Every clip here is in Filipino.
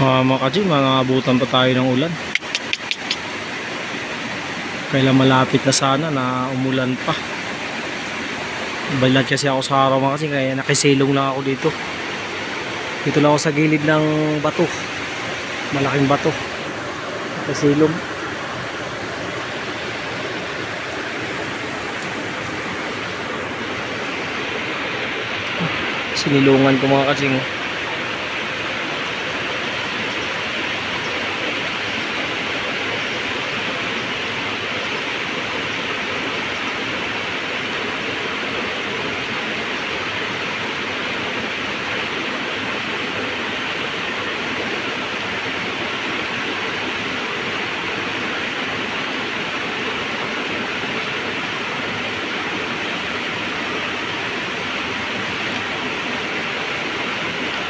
Mga kaching, mangabutan pa tayo ng ulan. Kailan malapit na sana na umulan pa. Balat kasi ako sa araw mga kaching, kaya nakisilong lang ako dito. Dito lang ako sa gilid ng bato. Malaking bato. Nakisilong. Sinilungan ko mga kaching.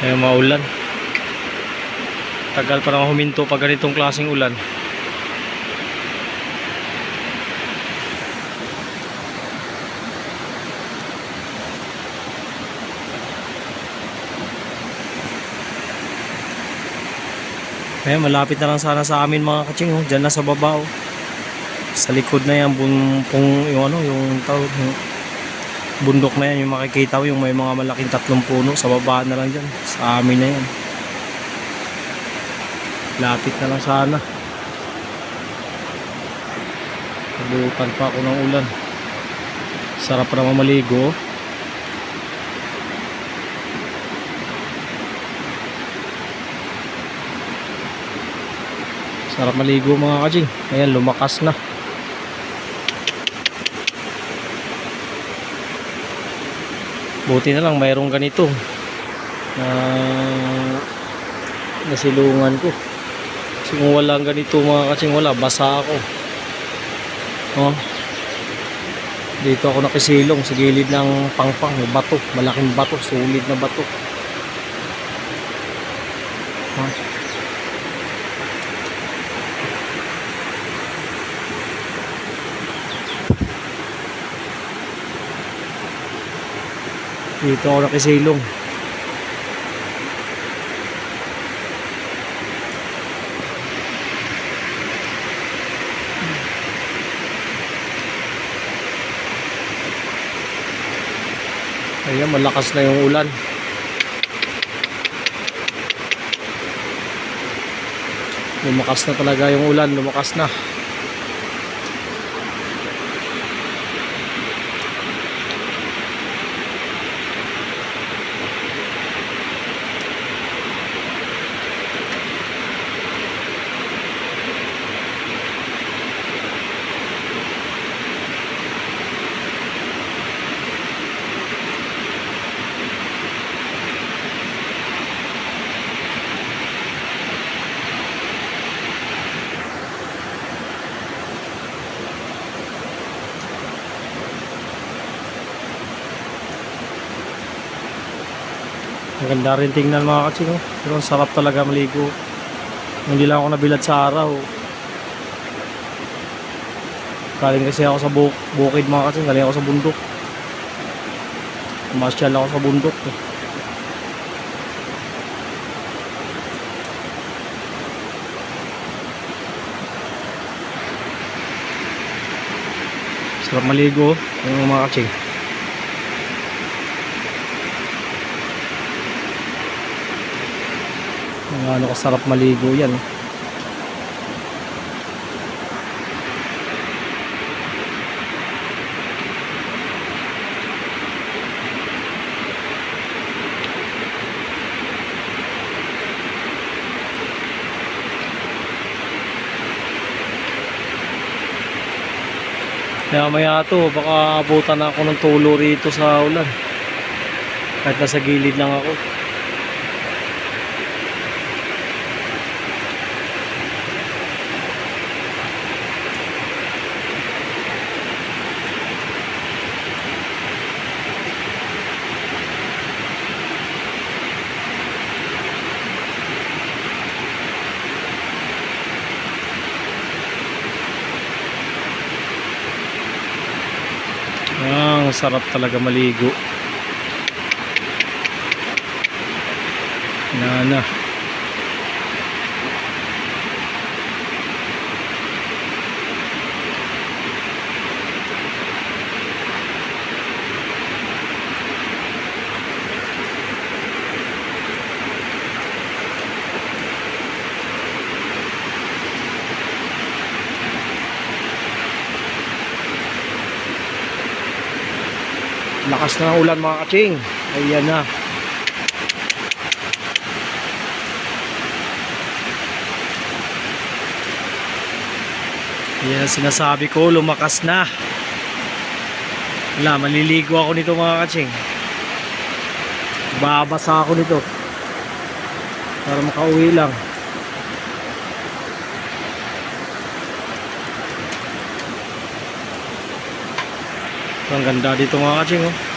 Ayun, maulan. Tagal pa huminto pag ganitong klaseng ulan. Ayun, malapit na lang sana sa amin mga kaching. Oh. Diyan na sa baba. Oh. Sa likod na yan, bun, pung, yung ano, yung tawag, yung bundok na yan, yung makikita ko, yung may mga malaking tatlong puno, sa baba na lang dyan, sa amin na yan. Lapit na lang sana. Nabutan pa ako ng ulan. Sarap naman maligo. Sarap maligo mga kajing. Ayan, lumakas na. Buti na lang mayroong ganito na nasilungan ko. Kasi kung walang ganito mga kasing wala, basa ako. Oh. Dito ako nakisilong sa gilid ng pangpang, may bato, malaking bato, solid na bato. Oh. Dito ako nakisilong. Ayan, malakas na yung ulan. Lumakas na talaga yung ulan, lumakas na. Maganda rin tingnan mga katsing. oh. Pero ang sarap talaga maligo. Hindi lang ako nabilad sa araw. Galing kasi ako sa bu bukid mga katsing. Galing ako sa bundok. Masyal ako sa bundok. eh. Sarap maligo. Yung mga katsing. Ang ano kasarap maligo yan. Kaya maya to, baka abutan ako ng tulo rito sa ulan. Kahit nasa gilid lang ako. Ah, ang sarap talaga maligo. Na Lakas na ng ulan mga kaching. Ayan na. Yan ang sinasabi ko, lumakas na. Wala, maliligo ako nito mga kaching. Babasa ako nito. Para makauwi lang. Ang ganda dito mga kaching oh.